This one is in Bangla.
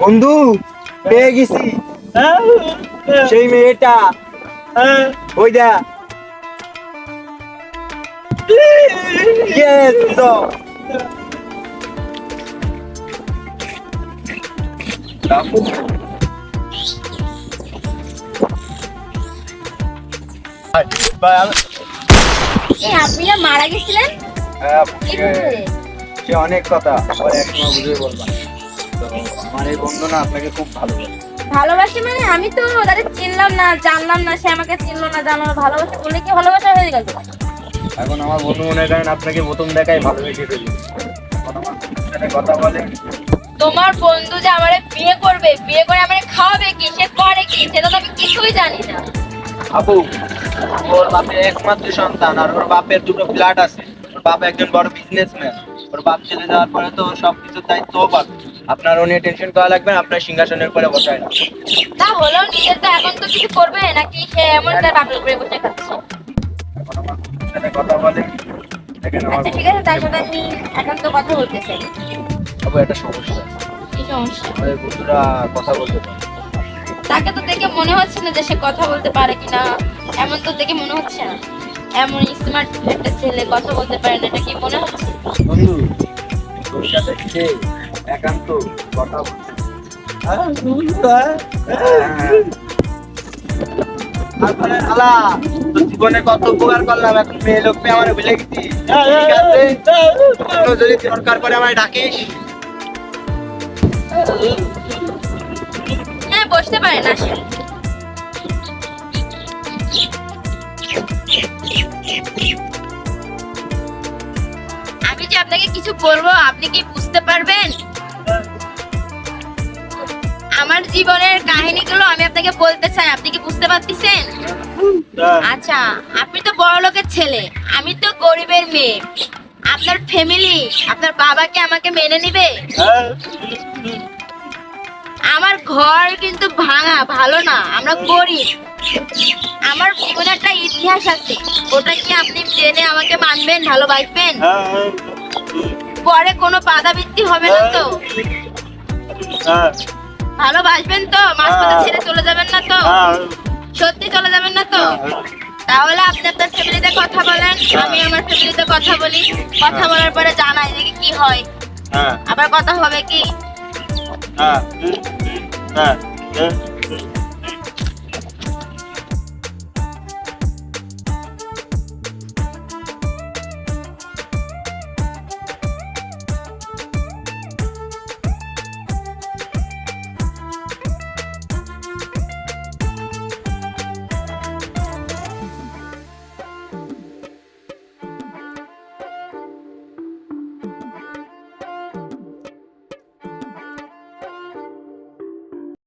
বন্ধু পেয়ে গেছি। সেই মেয়েটা। ওই দা। Yes, so. মারা গেছিলেন? হ্যাঁ, সে অনেক কথা। পরে এক সময় বুঝে বলবা। তো আমার এই বন্ধু না আপনাকে খুব ভালো ভালোবাসি মানে আমি তো তাদের চিনলাম না জানলাম না সে আমাকে চিনলো না জানলো না ভালোবাসা বলে কি ভালোবাসা হয়ে গেল এখন আমার বন্ধু মনে করেন আপনাকে প্রথম দেখাই ভালোবেসে ফেলি। বন্ধুর কথা বলে। তোমার বন্ধু যে আমারে বিয়ে করবে বিয়ে করে আমারে খাওয়াবে কি? সে করে কি? সেটা তো আমি কিছুই জানি না। আপু ওর বাপের একমাত্র সন্তান আর ওর বাপের দুটো ফ্ল্যাট আছে। ওর বাপ একজন বড় বিজনেসম্যান ওর বাপ চলে যাওয়ার পরে তো ওর সব কিছুর দায়িত্ব ও পাবে। আপনার ও নিয়ে টেনশন করা লাগবে না আপনার সিংহাসনের পরে বসায় না। তা হলেও নিজের তো এখন তো কিছু করবে নাকি সে এমন তার বাপের উপরে বসে খাচ্ছে? কথা বলে। আচ্ছা ঠিক আছে তার সাথে আমি এখন তো কথা বলতে চাই। একটা সমস্যা। কি সমস্যা? আমাদের বন্ধুরা কথা বলতে পারে। তাকে তো দেখে মনে হচ্ছে না যে সে কথা বলতে পারে কিনা। এমন তো দেখে মনে হচ্ছে না। এমন স্মার্ট একটা ছেলে কথা বলতে পারে না এটা কি মনে হচ্ছে? বন্ধু তোর সাথে একান্ত কথা আলা তোর জীবনে কত উপকার করলাম এখন মেয়ে লোক পেয়ে আমার ভুলে গেছি। ঠিক আছে? যদি দরকার পরে আমায় ডাকিস। হ্যাঁ বসতে পারে না সে। আমি যে আপনাকে কিছু বলব আপনি কি বুঝতে পারবেন? আমার জীবনের কাহিনীগুলো আমি আপনাকে বলতে চাই আপনি কি বুঝতে পারতেছেন? আচ্ছা আপনি তো বড় লোকের ছেলে আমি তো গরিবের মেয়ে। আপনার ফ্যামিলি আপনার বাবাকে আমাকে মেনে নিবে? আমার ঘর কিন্তু ভাঙা ভালো না আমরা গরিব। আমার জীবনে একটা ইতিহাস আছে ওটা কি আপনি জেনে আমাকে মানবেন ভালোবাসবেন? পরে কোনো বাধা বৃত্তি হবে না তো? ভালোবাসবেন তো মাঝপথে ছেড়ে চলে যাবেন না তো। সত্যি চলে যাবেন না তো? তাহলে আপনি আপনার ফ্যামিলিতে কথা বলেন আমি আমার ফ্যামিলিতে কথা বলি। কথা বলার পরে জানাই দেখি কি হয়। আবার কথা হবে কি? হ্যাঁ। হ্যাঁ।